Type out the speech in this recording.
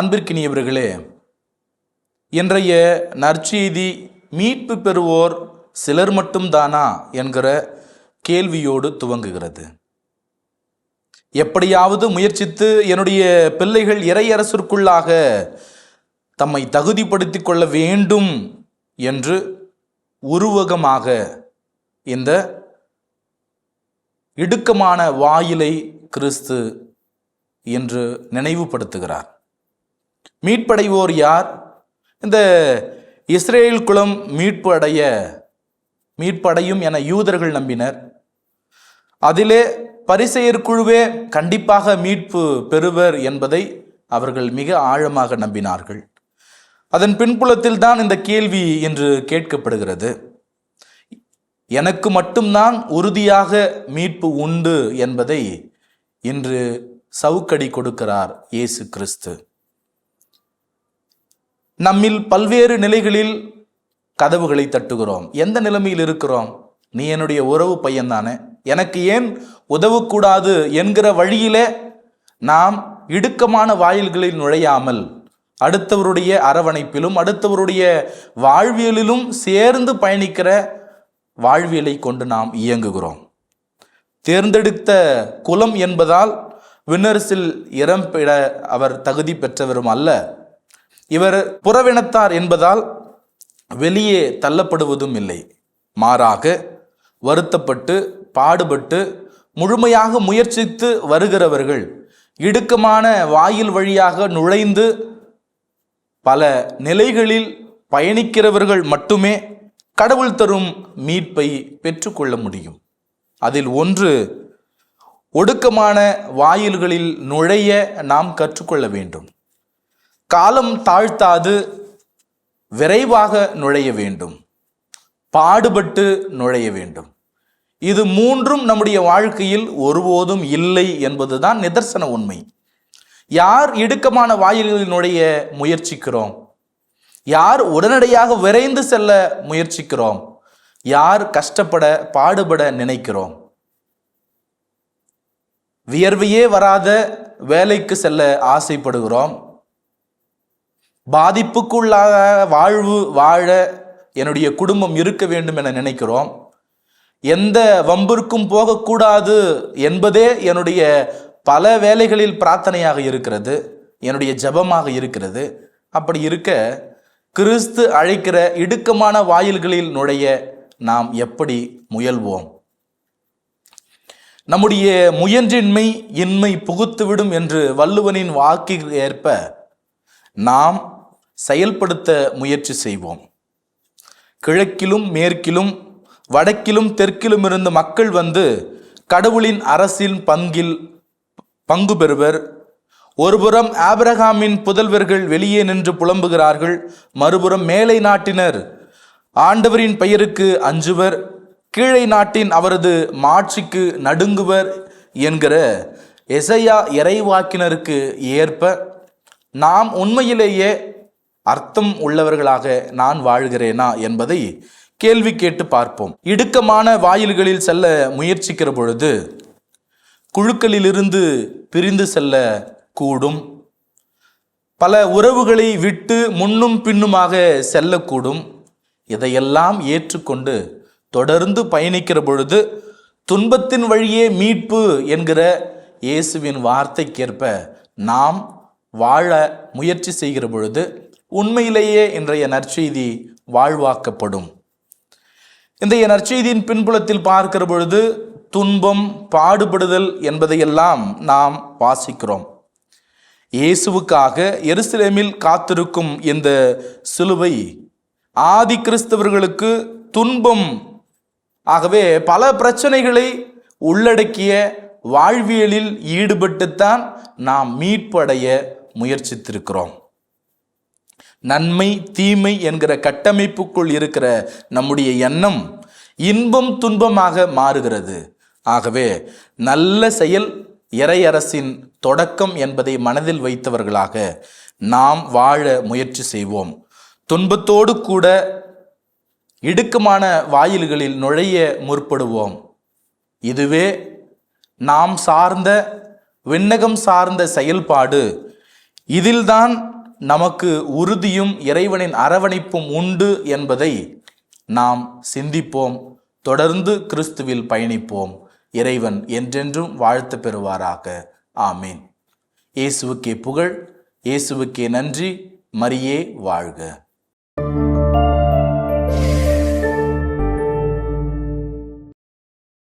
அன்பிற்கினியவர்களே இன்றைய நற்செய்தி மீட்பு பெறுவோர் சிலர் மட்டும்தானா என்கிற கேள்வியோடு துவங்குகிறது. எப்படியாவது முயற்சித்து என்னுடைய பிள்ளைகள் இறையரசிற்குள்ளாக தம்மை தகுதிப்படுத்திக் கொள்ள வேண்டும் என்று உருவகமாக இந்த இடுக்கமான வாயிலை கிறிஸ்து என்று நினைவுபடுத்துகிறார். மீட்படைவோர் யார்? இந்த இஸ்ரேல் குலம் மீட்பு அடைய மீட்படையும் என யூதர்கள் நம்பினர். அதிலே பரிசெயர் குழுவே கண்டிப்பாக மீட்பு பெறுவர் என்பதை அவர்கள் மிக ஆழமாக நம்பினார்கள். அதன் பின்புலத்தில் தான் இந்த கேள்வி என்று கேட்கப்படுகிறது. எனக்கு மட்டும்தான் உறுதியாக மீட்பு உண்டு என்பதை இன்று சவுக்கடி கொடுக்கிறார் இயேசு கிறிஸ்து. நம்மில் பல்வேறு நிலைகளில் கதவுகளை தட்டுகிறோம். எந்த நிலைமையில் இருக்கிறோம்? நீ என்னுடைய உறவு பையன் தானே. எனக்கு ஏன் உதவக்கூடாது என்கிற வழியிலே நாம் இடுக்கமான வாயில்களில் நுழையாமல் அடுத்தவருடைய அரவணைப்பிலும் அடுத்தவருடைய வாழ்வியலிலும் சேர்ந்து பயணிக்கிற வாழ்வியலை கொண்டு நாம் இயங்குகிறோம். தேர்ந்தெடுத்த குலம் என்பதால் விண்ணரசில் இடம் பெற அவர் தகுதி பெற்றவரும் அல்ல. இவர் புறவினத்தார் என்பதால் வெளியே தள்ளப்படுவதும் இல்லை. மாறாக வருத்தப்பட்டு பாடுபட்டு முழுமையாக முயற்சித்து வருகிறவர்கள் இடுக்கமான வாயில் வழியாக நுழைந்து பல நிலைகளில் பயணிக்கிறவர்கள் மட்டுமே கடவுள் தரும் மீட்பை பெற்றுக்கொள்ள முடியும். அதில் ஒன்று ஒடுக்கமான வாயில்களில் நுழைய நாம் கற்றுக்கொள்ள வேண்டும். காலம் தாழ்த்தாது விரைவாக நுழைய வேண்டும். பாடுபட்டு நுழைய வேண்டும். இது மூன்றும் நம்முடைய வாழ்க்கையில் ஒருபோதும் இல்லை என்பதுதான் நிதர்சன உண்மை. யார் இடுக்கமான வாயில்களில் நுழைய முயற்சிக்கிறோம்? யார் உடனடியாக விரைந்து செல்ல முயற்சிக்கிறோம்? யார் கஷ்டப்பட பாடுபட நினைக்கிறோம்? வியர்வையே வராத வேலைக்கு செல்ல ஆசைப்படுகிறோம்? பாதிப்புக்குள்ளாக வாழ்வு வாழ என்னுடைய குடும்பம் இருக்க வேண்டும் என நினைக்கிறோம். எந்த வம்பிற்கும் போகக்கூடாது என்பதே என்னுடைய பல வேலைகளில் பிரார்த்தனையாக இருக்கிறது. என்னுடைய ஜெபமாக இருக்கிறது. அப்படி இருக்க கிறிஸ்து அழைக்கிற இடுக்கமான வாயில்களில் நுழைய நாம் எப்படி முயல்வோம்? நம்முடைய முயன்றின்மை இன்மை புகுத்துவிடும் என்று வள்ளுவனின் வாக்கில் ஏற்ப நாம் செயல்படுத்த முயற்சி செய்வோம். கிழக்கிலும் மேற்கிலும் வடக்கிலும் தெற்கிலும் இருந்து மக்கள் வந்து கடவுளின் அரசின் பங்கில் பங்கு பெறுவர். ஒருபுறம் ஆபிரகாமின் புதல்வர்கள் வெளியே நின்று புலம்புகிறார்கள். மறுபுறம் மேலை நாட்டினர் ஆண்டவரின் பெயருக்கு அஞ்சுவர். கீழை நாட்டின் அவரது மாட்சிக்கு நடுங்குவர் என்கிற எசையா இறைவாக்கினருக்கு ஏற்ப நாம் உண்மையிலேயே அர்த்தம் உள்ளவர்களாக நான் வாழ்கிறேனா என்பதை கேள்வி கேட்டு பார்ப்போம். இடுக்கமான வாயில்களில் செல்ல முயற்சிக்கிற பொழுது குழுக்களிலிருந்து பிரிந்து செல்ல கூடும். பல உறவுகளை விட்டு முன்னும் பின்னுமாக செல்லக்கூடும். இதையெல்லாம் ஏற்றுக்கொண்டு தொடர்ந்து பயணிக்கிற பொழுது துன்பத்தின் வழியே மீட்பு என்கிற இயேசுவின் வார்த்தைக்கேற்ப நாம் வாழ முயற்சி செய்கிற பொழுது உண்மையிலேயே இன்றைய நற்செய்தி வாழ்வாக்கப்படும். இன்றைய நற்செய்தியின் பின்புலத்தில் பார்க்கிற பொழுது துன்பம் பாடுபடுதல் என்பதையெல்லாம் நாம் வாசிக்கிறோம். இயேசுவுக்காக எருசலேமில் காத்திருக்கும் இந்த சிலுவை ஆதி கிறிஸ்தவர்களுக்கு துன்பம் ஆகவே பல பிரச்சனைகளை உள்ளடக்கிய வாழ்வியலில் ஈடுபட்டுத்தான் நாம் மீட்படைய முயற்சித்திருக்கிறோம். நன்மை தீமை என்கிற கட்டமைப்புக்குள் இருக்கிற நம்முடைய எண்ணம் இன்பம் துன்பமாக மாறுகிறது. ஆகவே நல்ல செயல் இறையரசின் தொடக்கம் என்பதை மனதில் வைத்தவர்களாக நாம் வாழ முயற்சி செய்வோம். துன்பத்தோடு கூட இடுக்கமான வாயில்களில் நுழைய முற்படுவோம். இதுவே நாம் சார்ந்த விண்ணகம் சார்ந்த செயல்பாடு. இதில்தான் நமக்கு உறுதியும் இறைவனின் அரவணைப்பும் உண்டு என்பதை நாம் சிந்திப்போம். தொடர்ந்து கிறிஸ்துவில் பயணிப்போம். இறைவன் என்றென்றும் வாழ்த்து பெறுவாராக. ஆமீன். இயேசுவுக்கே புகழ் இயேசுவுக்கே நன்றி. மரியே வாழ்க.